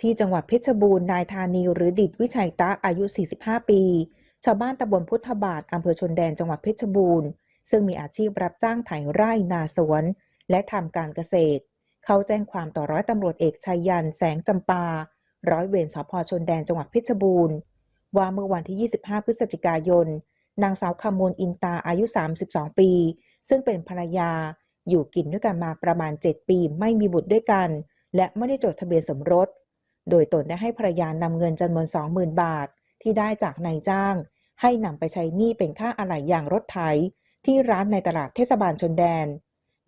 ที่จังหวัดเพชรบูรณ์นายธานีหรือดิดวิชัยตะอายุ 45 ปี ชาวบ้านตำบลพุทธบาทอำเภอชนแดนจังหวัดเพชรบูรณ์ ซึ่งมีอาชีพรับจ้างไถไร่นาสวน และทำการเกษตร เขาแจ้งความต่อร้อยตำรวจเอกชัยยัน แสงจำปา ร้อยเวรสพชนแดนจังหวัดเพชรบูรณ์ ว่าเมื่อวันที่ 25 พฤศจิกายน นางสาวคำมูลอินตาอายุ 32 ปี ซึ่งเป็นภรรยา อยู่กินด้วยกันมาประมาณ 7 ปี ไม่มีบุตรด้วยกัน และไม่ได้จดทะเบียนสมรส โดยตนได้ให้ภรรยานำเงินจำนวน 20,000 บาท ที่ได้จากนายจ้าง ให้นำไปใช้หนี้เป็นค่าอะไหล่ยางรถไถ ที่ร้านในตลาดเทศบาลชนแดน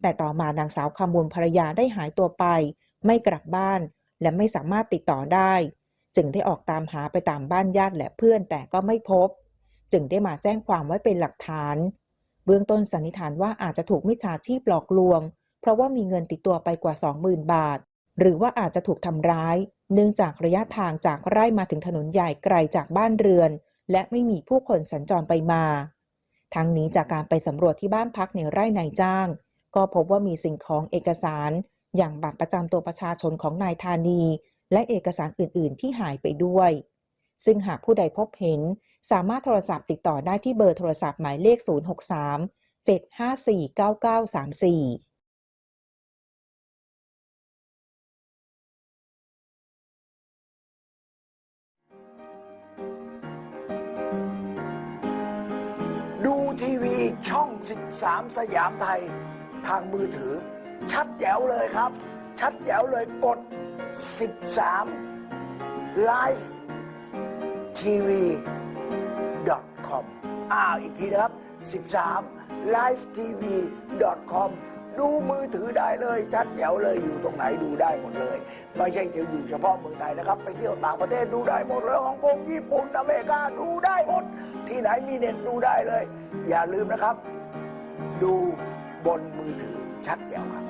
แต่ต่อมานางสาวคำมูลภรรยาได้หายตัวไป ไม่กลับบ้าน และไม่สามารถติดต่อได้ จึงได้ออกตามหาไปตามบ้านญาติและเพื่อนแต่ก็ไม่พบ จึงได้มาแจ้งความไว้เป็นหลักฐาน เบื้องต้นสันนิษฐานว่าอาจจะถูกมิจฉาชีพหลอกลวง เพราะว่ามีเงินติดตัวไปกว่า 20,000 บาท หรือว่าอาจจะถูกทำร้าย เนื่องจากระยะทางจากไร่มาถึงถนนใหญ่ไกลจากบ้านเรือน และไม่มีผู้คนสัญจรไปมา ทั้งนี้จากการไปสำรวจที่บ้านพักในไร่นายจ้าง ก็พบว่ามีสิ่งของเอกสาร อย่างบัตรประจำตัวประชาชนของนายธานี และเอกสารอื่น ๆ ที่หายไปด้วย ซึ่งหากผู้ใดพบเห็น สามารถโทรศัพท์ติดต่อได้ที่เบอร์โทรศัพท์หมายเลข 063 754 9934 ทีวีช่อง 13 สยามไทย ทางมือถือ ชัดแจ๋วเลยครับ ชัดแจ๋วเลยกด 13 Live TV com อ้าวอีกทีนะครับ 13 Live TV com ดูมือถือได้เลย ชัดแจ๋วเลยอยู่ตรงไหนดูได้หมดเลย ไม่ใช่จะอยู่เฉพาะเมืองไทยนะครับ ไปเที่ยวต่างประเทศดูได้หมดเลยฮ่องกงญี่ปุ่นอเมริกาดูได้หมด ที่ไหนมีเน็ตดูได้เลย อย่าลืมนะครับ ดูบนมือถือชัดแจ๋วครับ